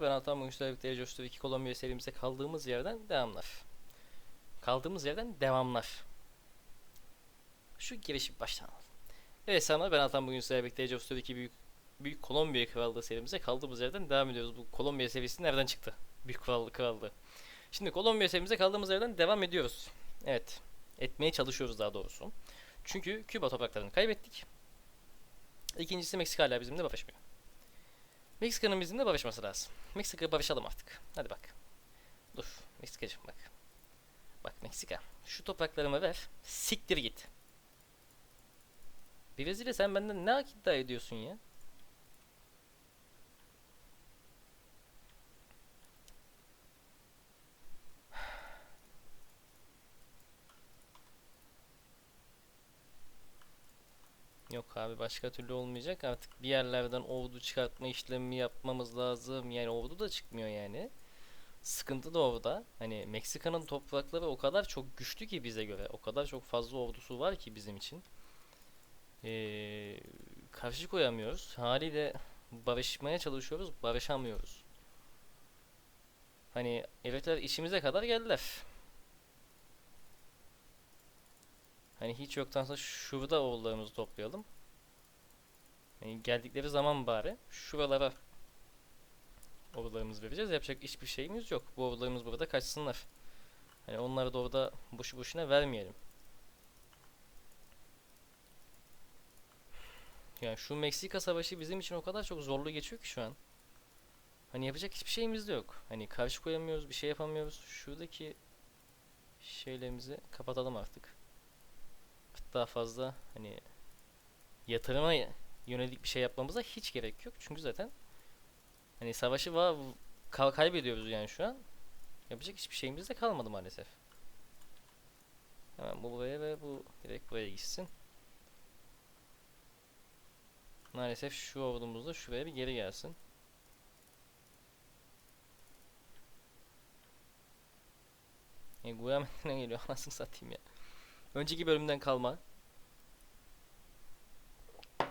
Ben Altan Bugün birlikte Coştu 2 Kolombiya serimize kaldığımız yerden devamlar. Kaldığımız yerden devamlar. Şu girişi baştan alalım. Evet sana ben Altan Bugün birlikte Coştu 2 büyük Büyük Kolombiya Krallığı serimize kaldığımız yerden devam ediyoruz. Bu Kolombiya serisi nereden çıktı? Büyük Krallığı Krallığı. Şimdi Kolombiya serimize kaldığımız yerden devam ediyoruz. Evet. Etmeye çalışıyoruz daha doğrusu. Çünkü Küba topraklarını kaybettik. İkincisi Meksika hala bizimle barışmıyor. Meksika'nın bizimle barışması lazım. Meksika barışalım artık. Hadi bak. Dur. Meksika'cığım bak. Bak Meksika. Şu topraklarımı ver. Siktir git. Vezire sen benden ne hak iddia ediyorsun ya? Yok abi başka türlü olmayacak. Artık bir yerlerden ordu çıkartma işlemi yapmamız lazım. Yani ordu da çıkmıyor yani. Sıkıntı da orada. Hani Meksika'nın toprakları o kadar çok güçlü ki bize göre. O kadar çok fazla ordusu var ki bizim için. Ee, karşı koyamıyoruz. Haliyle barışmaya çalışıyoruz. Barışamıyoruz. Hani herifler işimize kadar geldiler. Hani hiç yoktansa şurada oğullarımızı toplayalım. Yani geldikleri zaman bari şuralara oğullarımızı vereceğiz. Yapacak hiçbir şeyimiz yok. Bu oğullarımız burada kaçsınlar. Hani onları da orada boşu boşuna vermeyelim. Yani şu Meksika savaşı bizim için o kadar çok zorlu geçiyor ki şu an. Hani yapacak hiçbir şeyimiz de yok. Hani karşı koyamıyoruz, bir şey yapamıyoruz. Şuradaki şeylerimizi kapatalım artık daha fazla hani yatırıma yönelik bir şey yapmamıza hiç gerek yok. Çünkü zaten hani savaşı ka- kaybediyoruz yani şu an. Yapacak hiçbir şeyimiz de kalmadı maalesef. Hemen bu buraya ve bu direkt buraya gitsin. Maalesef şu ordumuz da şuraya bir geri gelsin. E, Guyamet'ten geliyor anasını satayım ya. Önceki bölümden kalma.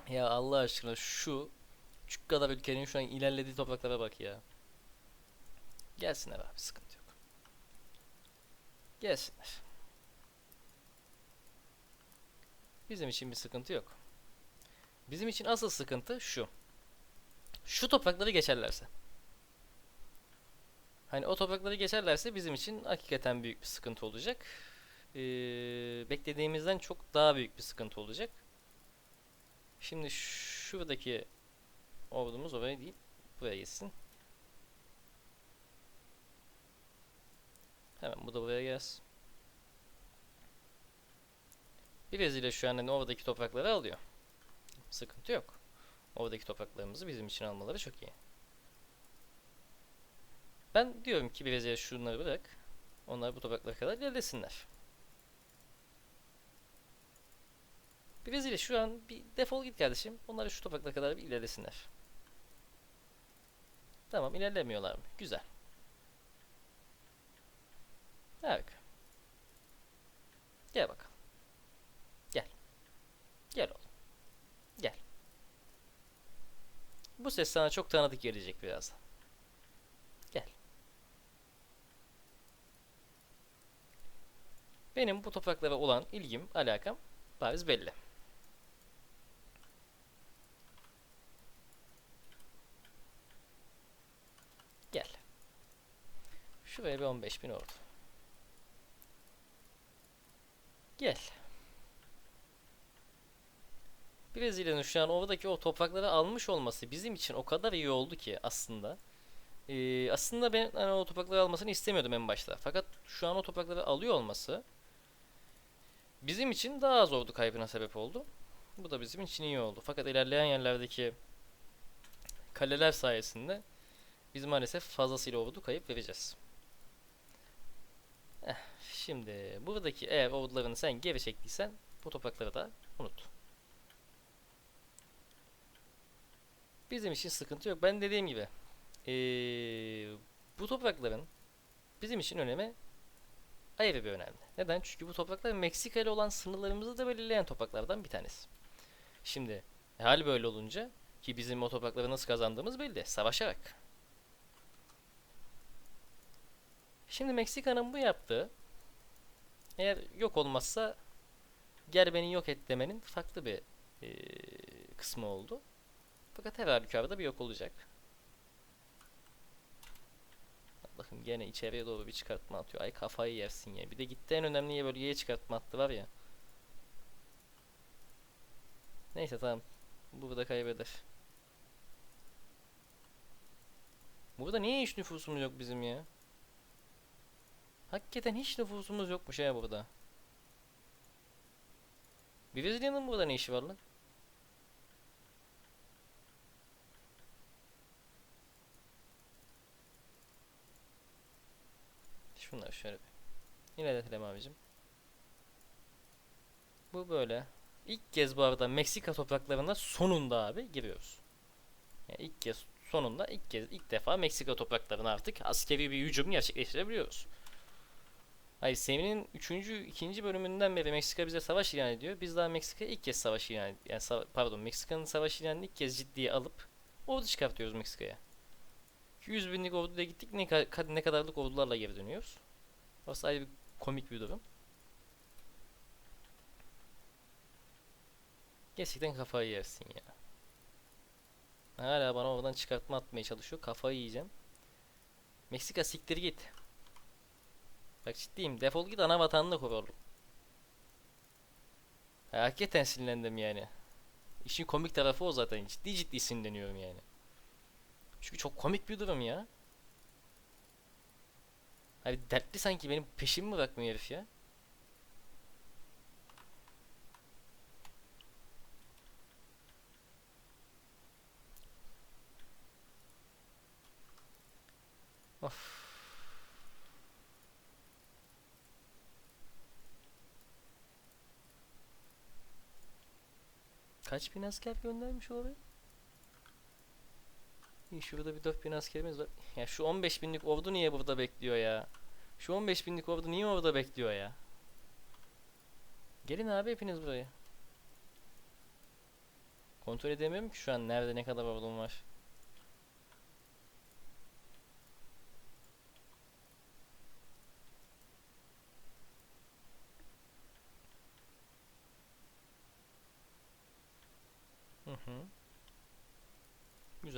Ya Allah aşkına şu şu kadar ülkenin şu an ilerlediği topraklara bak ya. Gelsinler abi sıkıntı yok. Gelsinler. Bizim için bir sıkıntı yok. Bizim için asıl sıkıntı şu. Şu toprakları geçerlerse. Hani o toprakları geçerlerse bizim için hakikaten büyük bir sıkıntı olacak e, beklediğimizden çok daha büyük bir sıkıntı olacak. Şimdi şuradaki ordumuz oraya değil, buraya gitsin. Hemen bu da buraya gelsin. Brezilya şu an hani oradaki toprakları alıyor. Sıkıntı yok. Oradaki topraklarımızı bizim için almaları çok iyi. Ben diyorum ki Brezilya şunları bırak. Onlar bu topraklara kadar ilerlesinler. Brezilya şu an bir defol git kardeşim. Onları şu topraklara kadar bir ilerlesinler. Tamam ilerlemiyorlar mı? Güzel. Harika. Gel bakalım. Gel. Gel oğlum. Gel. Bu ses sana çok tanıdık gelecek birazdan. Gel. Benim bu topraklara olan ilgim, alakam bariz belli. Şuraya bir 15 bin oldu. Gel. Brezilya'nın şu an oradaki o toprakları almış olması bizim için o kadar iyi oldu ki aslında. Ee, aslında ben hani, o toprakları almasını istemiyordum en başta. Fakat şu an o toprakları alıyor olması bizim için daha az ordu kaybına sebep oldu. Bu da bizim için iyi oldu. Fakat ilerleyen yerlerdeki kaleler sayesinde biz maalesef fazlasıyla ordu kayıp vereceğiz. Eh, şimdi buradaki eğer ordularını sen geri çektiysen bu toprakları da unut. Bizim için sıkıntı yok. Ben dediğim gibi ee, bu toprakların bizim için önemi ayrı bir önemli. Neden? Çünkü bu topraklar Meksika ile olan sınırlarımızı da belirleyen topraklardan bir tanesi. Şimdi hal böyle olunca ki bizim o toprakları nasıl kazandığımız belli. Savaşarak. Şimdi Meksika'nın bu yaptığı eğer yok olmazsa gel beni yok et demenin farklı bir eee, kısmı oldu. Fakat her halükarda bir yok olacak. Allah'ım gene içeriye doğru bir çıkartma atıyor. Ay kafayı yersin ya. Bir de gitti en önemli bölgeye çıkartma attı var ya. Neyse tamam. Burada kaybeder. Burada niye hiç nüfusumuz yok bizim ya? Hakikaten hiç nüfusumuz yokmuş ya burada. Brezilya'nın burada ne işi var lan? Şunları şöyle bir ilerletelim abicim. Bu böyle. İlk kez bu arada Meksika topraklarına sonunda abi giriyoruz. Yani ilk kez sonunda ilk kez ilk defa Meksika topraklarına artık askeri bir hücum gerçekleştirebiliyoruz. Hayır serinin 3. 2. bölümünden beri Meksika bize savaş ilan ediyor. Biz daha Meksika'ya ilk kez savaş ilan yani sava- pardon Meksika'nın savaş ilanını ilk kez ciddiye alıp ordu çıkartıyoruz Meksika'ya. 100 binlik orduyla gittik ne, ka- ne kadarlık ordularla geri dönüyoruz. Orası ayrı bir komik bir durum. Gerçekten kafayı yersin ya. Hala bana oradan çıkartma atmaya çalışıyor. Kafayı yiyeceğim. Meksika siktir git. Bak ciddiyim. Defol git ana vatanını kur oğlum. Ha, Hakikaten sinirlendim yani. İşin komik tarafı o zaten. Ciddi ciddi sinirleniyorum yani. Çünkü çok komik bir durum ya. Hani dertli sanki benim peşimi bırakmıyor herif ya. Of. Kaç bin asker göndermiş oraya? Şurada bir 4000 askerimiz var. Ya şu 15 binlik ordu niye burada bekliyor ya? Şu 15 binlik ordu niye orada bekliyor ya? Gelin abi hepiniz buraya. Kontrol edemiyorum ki şu an nerede ne kadar ordum var.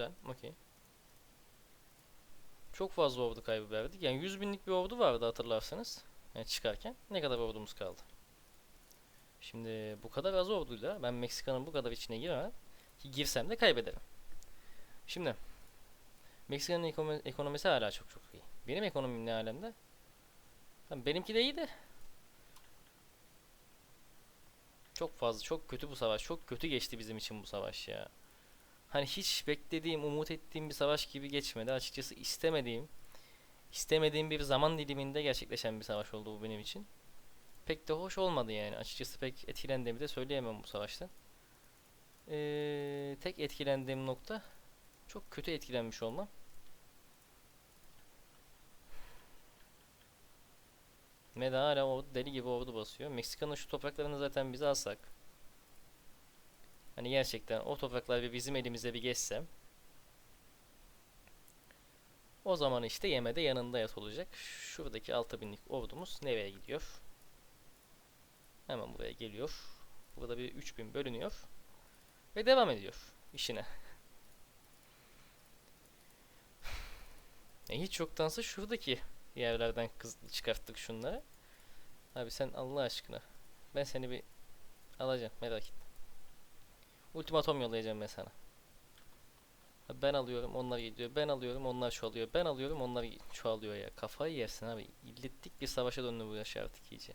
Güzel, okey. Çok fazla ordu kaybı verdik. Yani 100 binlik bir ordu vardı hatırlarsanız. Yani çıkarken. Ne kadar ordumuz kaldı? Şimdi bu kadar az orduyla ben Meksika'nın bu kadar içine giremem. Ki girsem de kaybederim. Şimdi Meksika'nın ekonomi- ekonomisi hala çok çok iyi. Benim ekonomim ne alemde? Benimki de iyi de. Çok fazla, çok kötü bu savaş. Çok kötü geçti bizim için bu savaş ya. Hani hiç beklediğim, umut ettiğim bir savaş gibi geçmedi. Açıkçası istemediğim, istemediğim bir zaman diliminde gerçekleşen bir savaş oldu bu benim için. Pek de hoş olmadı yani. Açıkçası pek etkilendiğimi de söyleyemem bu savaştan. Ee, tek etkilendiğim nokta çok kötü etkilenmiş olmam. Hala ordu deli gibi ordu basıyor. Meksika'nın şu topraklarını zaten bize alsak. Hani gerçekten o topraklar bir bizim elimize bir geçse. O zaman işte yemede yanında yat olacak. Şuradaki 6000'lik ordumuz nereye gidiyor? Hemen buraya geliyor. Burada bir 3000 bölünüyor. Ve devam ediyor işine. E hiç yoktansa şuradaki yerlerden kız çıkarttık şunları. Abi sen Allah aşkına. Ben seni bir alacağım merak etme. Ultimatom yollayacağım. Abi Ben alıyorum onlar gidiyor. Ben alıyorum onlar çoğalıyor. Ben alıyorum onlar çoğalıyor ya. Kafayı yersin abi. İllettik bir savaşa döndü bu yaş artık iyice.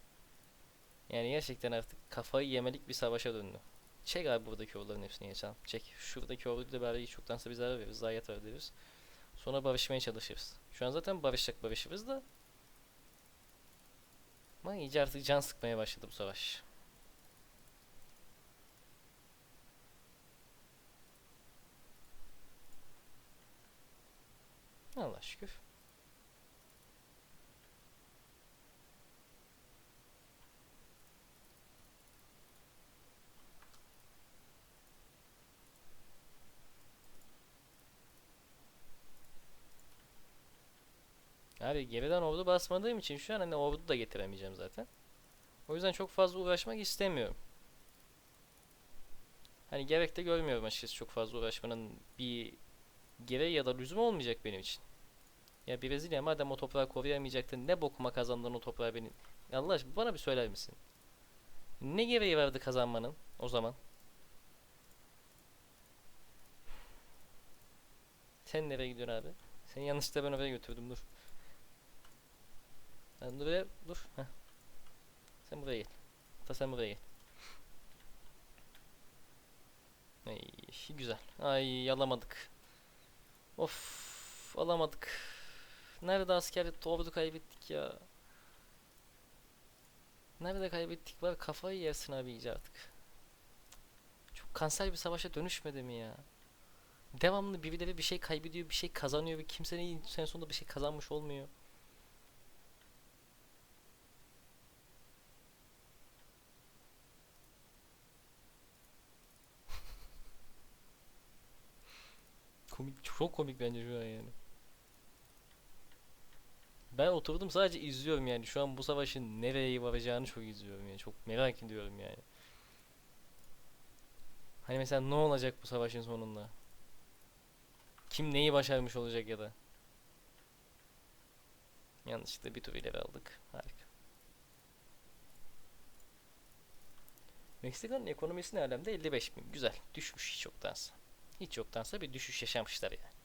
Yani gerçekten artık kafayı yemelik bir savaşa döndü. Çek abi buradaki orduların hepsini geçelim. Çek. Şuradaki orduyu da bari hiç çoktansa bir zarar veririz. Zayiat veririz. Sonra barışmaya çalışırız. Şu an zaten barışacak barışırız da. Ama iyice artık can sıkmaya başladı bu savaş. Allah şükür. Abi geriden ordu basmadığım için şu an hani ordu da getiremeyeceğim zaten. O yüzden çok fazla uğraşmak istemiyorum. Hani gerek de görmüyorum açıkçası çok fazla uğraşmanın bir gereği ya da lüzum olmayacak benim için. Ya Brezilya madem o toprağı koruyamayacaktı ne bokuma kazandın o toprağı benim. Allah aşkına bana bir söyler misin? Ne gereği vardı kazanmanın o zaman? Sen nereye gidiyorsun abi? Seni yanlışlıkla ben oraya götürdüm dur. Sen buraya dur. Heh. Sen buraya gel. Ta sen buraya gel. Ay güzel. Ay alamadık. Of alamadık. Nerede asker ordu kaybettik ya. Nerede kaybettik var kafayı yersin abi iyice artık. Çok kanser bir savaşa dönüşmedi mi ya? Devamlı birileri bir şey kaybediyor, bir şey kazanıyor ve kimsenin en sonunda bir şey kazanmış olmuyor. Komik, çok komik bence şu an yani. Ben oturdum sadece izliyorum yani. Şu an bu savaşın nereye varacağını çok izliyorum yani. Çok merak ediyorum yani. Hani mesela ne olacak bu savaşın sonunda? Kim neyi başarmış olacak ya da? Yanlışlıkla bir tur ileri aldık. Harika. Meksika'nın ekonomisi ne alemde? 55 bin. Güzel. Düşmüş hiç yoktansa. Hiç yoktansa bir düşüş yaşamışlar yani.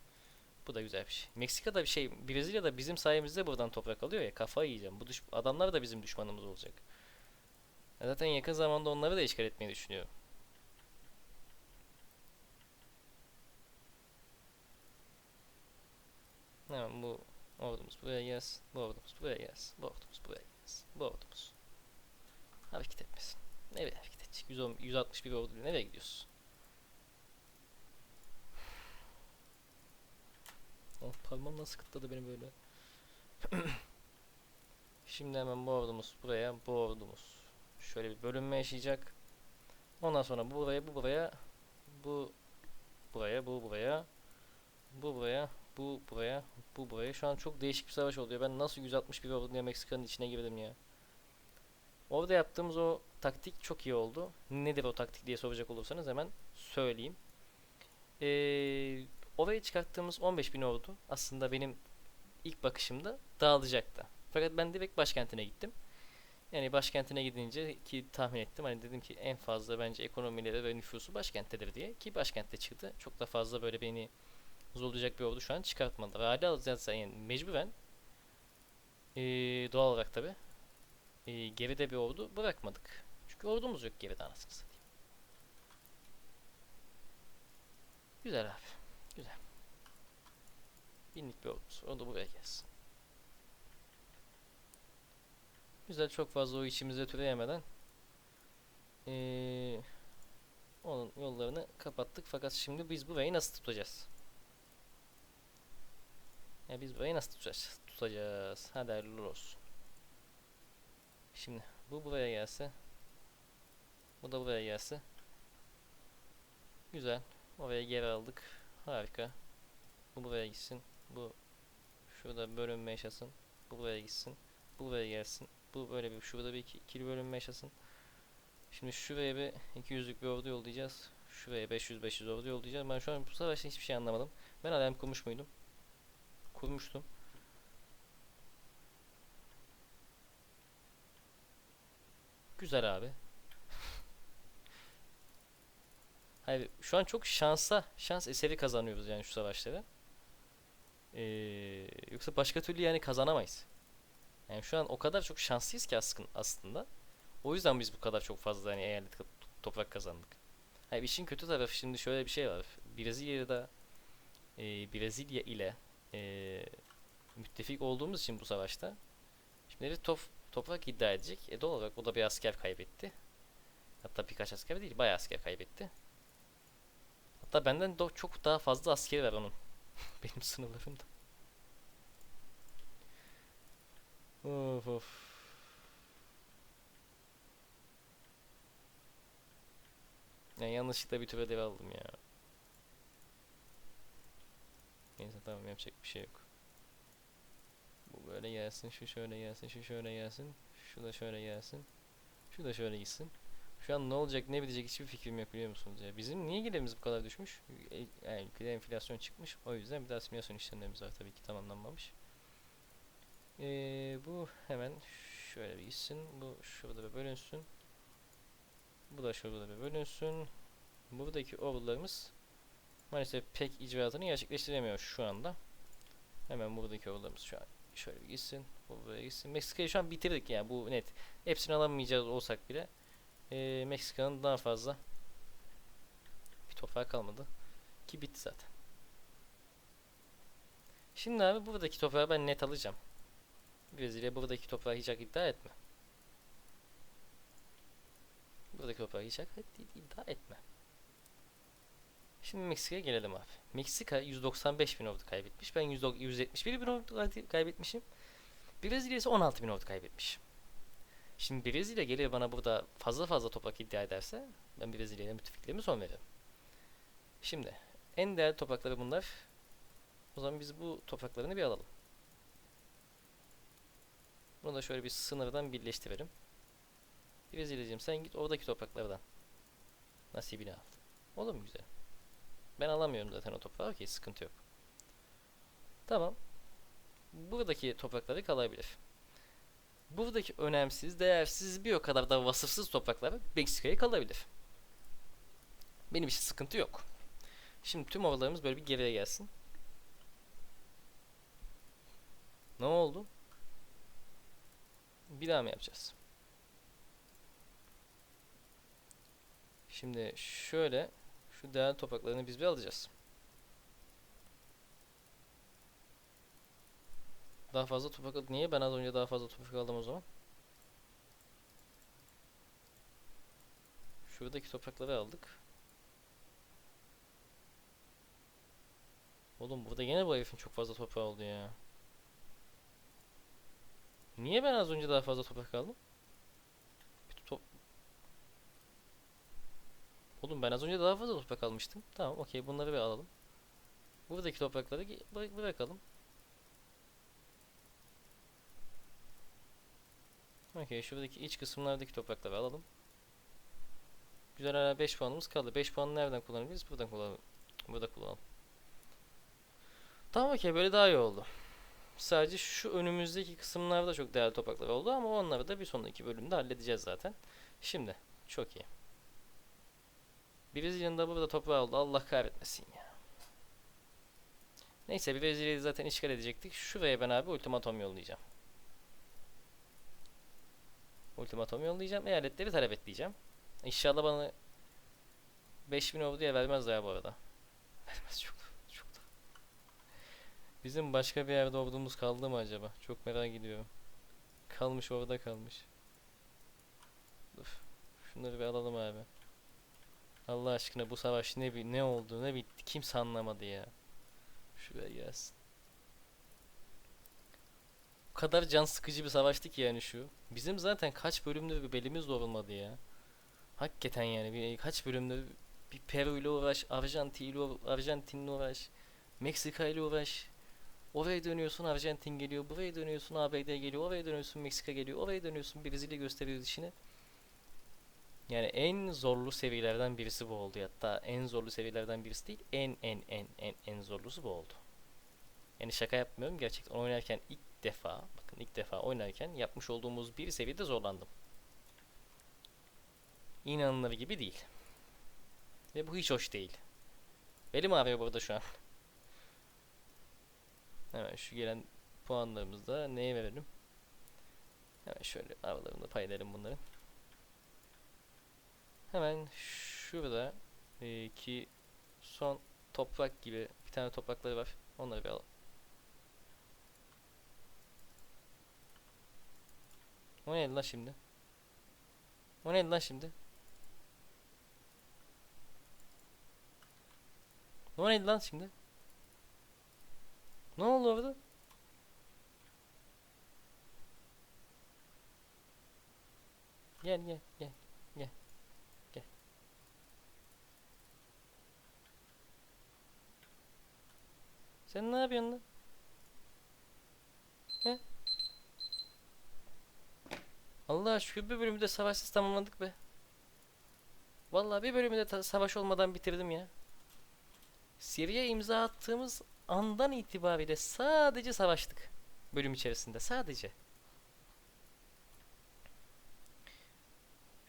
Bu da güzel bir şey. Meksika'da bir şey, Brezilya'da bizim sayemizde buradan toprak alıyor ya. Kafayı yiyeceğim. Bu düş adamlar da bizim düşmanımız olacak. Zaten yakın zamanda onları da işgal etmeyi düşünüyorum. Hemen bu ordumuz buraya gelsin. Bu ordumuz buraya gelsin. Bu ordumuz buraya gelsin. Bu ordumuz. Hareket etmesin. Nereye hareket edecek? 110, 161 orduyla nereye gidiyorsun? Oh parmağım nasıl kıtladı beni böyle. Şimdi hemen bu ordumuz buraya, bu ordumuz şöyle bir bölünme yaşayacak. Ondan sonra bu buraya, bu buraya, bu buraya, bu buraya, bu buraya, bu buraya, bu buraya. Şu an çok değişik bir savaş oluyor. Ben nasıl 161 orduyla Meksika'nın içine girdim ya. Orada yaptığımız o taktik çok iyi oldu. Nedir o taktik diye soracak olursanız hemen söyleyeyim. Eee oraya çıkarttığımız 15.000 ordu aslında benim ilk bakışımda dağılacaktı. Fakat ben direkt başkentine gittim. Yani başkentine gidince ki tahmin ettim hani dedim ki en fazla bence ekonomileri ve nüfusu başkenttedir diye ki başkentte çıktı. Çok da fazla böyle beni zorlayacak bir ordu şu an çıkartmadı. Ve hala zaten yani mecburen ee, doğal olarak tabi ee, geride bir ordu bırakmadık. Çünkü ordumuz yok geride anasını satayım. Güzel abi. Binlik bir ordumuz. O da buraya gelsin. Güzel çok fazla o içimize türeyemeden ee, onun yollarını kapattık. Fakat şimdi biz burayı nasıl tutacağız? Ya biz burayı nasıl tutacağız? Tutacağız. Hadi hayırlı olsun. Şimdi bu buraya gelse bu da buraya gelse güzel. Oraya geri aldık. Harika. Bu buraya gitsin. Bu şurada bölünme yaşasın. Bu buraya gitsin. Bu buraya gelsin. Bu böyle bir şurada bir iki, ikili bölünme yaşasın. Şimdi şuraya bir 200'lük bir ordu yollayacağız. Şuraya 500-500 ordu yollayacağız. Ben şu an bu savaşta hiçbir şey anlamadım. Ben alem kurmuş muydum? Kurmuştum. Güzel abi. Hayır şu an çok şansa şans eseri kazanıyoruz yani şu savaşları. Ee, yoksa başka türlü yani kazanamayız. Yani şu an o kadar çok şanslıyız ki aslında. O yüzden biz bu kadar çok fazla yani eyalet toprak kazandık. Hayır işin kötü tarafı şimdi şöyle bir şey var. Brezilya'da e, Brezilya ile e, müttefik olduğumuz için bu savaşta şimdi top, toprak iddia edecek. E doğal olarak o da bir asker kaybetti. Hatta birkaç asker değil bayağı asker kaybetti. Hatta benden de çok daha fazla askeri var onun. Benim sınırlarımda. Of of. Yani yanlışlıkla bir tür ödev aldım ya. Neyse tamam yapacak bir şey yok. Bu böyle gelsin, şu şöyle gelsin, şu şöyle gelsin, şu da şöyle gelsin, şu da şöyle gitsin. Şu an ne olacak ne bitecek hiçbir fikrim yok biliyor musunuz ya. Bizim niye gelirimiz bu kadar düşmüş? E, Yani ülkede enflasyon çıkmış. O yüzden bir de asimilasyon işlemlerimiz var tabii ki tamamlanmamış. Ee, bu hemen şöyle bir gitsin. Bu şurada bir bölünsün. Bu da şurada bir bölünsün. Buradaki overlarımız maalesef pek icraatını gerçekleştiremiyor şu anda. Hemen buradaki overlarımız şu an şöyle bir gitsin. Bu buraya gitsin. Meksika'yı şu an bitirdik yani bu net. Hepsini alamayacağız olsak bile eee, Meksika'nın daha fazla bir toprağı kalmadı. Ki bitti zaten. Şimdi abi buradaki toprağı ben net alacağım. Brezilya buradaki toprağı hiç hak iddia etme. Buradaki toprağı hiç hak id- iddia etme. Şimdi Meksika'ya gelelim abi. Meksika 195 bin ordu kaybetmiş. Ben 100 171 bin ordu kay- kaybetmişim. Brezilya ise 16 bin ordu kaybetmiş. Şimdi Brezilya gelir bana burada fazla fazla toprak iddia ederse ben Brezilya'ya müttefiklerimi son veririm. Şimdi en değerli toprakları bunlar. O zaman biz bu topraklarını bir alalım. Bunu da şöyle bir sınırdan birleştirelim. Brezilya'cığım sen git oradaki topraklardan nasibini al. Olur mu güzel? Ben alamıyorum zaten o toprağı. Okey sıkıntı yok. Tamam. Buradaki toprakları kalabilir. Buradaki önemsiz, değersiz bir o kadar da vasıfsız topraklar Meksika'ya kalabilir. Benim için sıkıntı yok. Şimdi tüm ovalarımız böyle bir geriye gelsin. Ne oldu? Bir daha mı yapacağız? Şimdi şöyle şu değerli topraklarını biz bir alacağız. Daha fazla toprak Niye ben az önce daha fazla toprak aldım o zaman? Şuradaki toprakları aldık. Oğlum burada yine bu herifin çok fazla toprağı oldu ya. Niye ben az önce daha fazla toprak aldım? Top... Oğlum ben az önce daha fazla toprak almıştım. Tamam okey bunları bir alalım. Buradaki toprakları bırakalım. Okey şuradaki iç kısımlardaki toprakları alalım. Güzel hala 5 puanımız kaldı. 5 puanı nereden kullanabiliriz? Buradan kullanalım. Burada kullanalım. Tamam okey böyle daha iyi oldu. Sadece şu önümüzdeki kısımlarda çok değerli topraklar oldu ama onları da bir sonraki bölümde halledeceğiz zaten. Şimdi çok iyi. Brezilya'nın da burada toprağı oldu. Allah kahretmesin ya. Neyse Brezilya'yı zaten işgal edecektik. Şuraya ben abi ultimatom yollayacağım. Ultimatom yollayacağım. Eyaletleri talep et diyeceğim. İnşallah bana 5000 orduya vermezler ya bu arada. Vermez çok çok da. Bizim başka bir yerde ordumuz kaldı mı acaba? Çok merak ediyorum. Kalmış orada kalmış. Dur. Şunları bir alalım abi. Allah aşkına bu savaş ne bi ne oldu ne bitti kimse anlamadı ya. Şuraya gelsin. O kadar can sıkıcı bir savaştı ki yani şu. Bizim zaten kaç bölümde bir belimiz doğrulmadı ya. Hakikaten yani bir kaç bölümde bir Peru ile uğraş, Arjantin ile uğraş, Arjantin'le uğraş, Meksika ile uğraş. Oraya dönüyorsun Arjantin geliyor, buraya dönüyorsun ABD geliyor, oraya dönüyorsun Meksika geliyor, oraya dönüyorsun Brezilya gösteriyor işini. Yani en zorlu seviyelerden birisi bu oldu. Hatta en zorlu seviyelerden birisi değil, en en en en en zorlusu bu oldu. Yani şaka yapmıyorum gerçekten oynarken ilk defa, bakın ilk defa oynarken yapmış olduğumuz bir seviyede zorlandım. İnanılır gibi değil. Ve bu hiç hoş değil. Belim ağrıyor burada şu an. Hemen şu gelen puanlarımızda neye verelim? Hemen şöyle aralarında paylayalım bunları. Hemen şurada e, ki son toprak gibi bir tane toprakları var. Onları bir alalım. O neydi lan şimdi? O neydi lan şimdi? O neydi lan şimdi? Ne oldu orada? Gel gel gel gel gel. Sen ne yapıyorsun lan? He? Allah'a şükür bir bölümü de savaşsız tamamladık be. Vallahi bir bölümü de ta- savaş olmadan bitirdim ya. Seriye imza attığımız andan itibariyle sadece savaştık. Bölüm içerisinde sadece.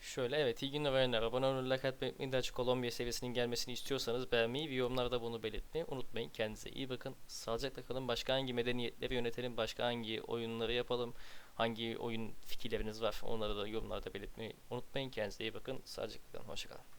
Şöyle evet iyi günler bayanlar. Abone olmayı, like Kolombiya seviyesinin gelmesini istiyorsanız beğenmeyi ve yorumlarda bunu belirtmeyi unutmayın. Kendinize iyi bakın. Sağlıcakla kalın. Başka hangi medeniyetleri yönetelim, başka hangi oyunları yapalım, hangi oyun fikirleriniz var onları da yorumlarda belirtmeyi unutmayın. Kendinize iyi bakın. Sağlıcakla kalın. Hoşçakalın.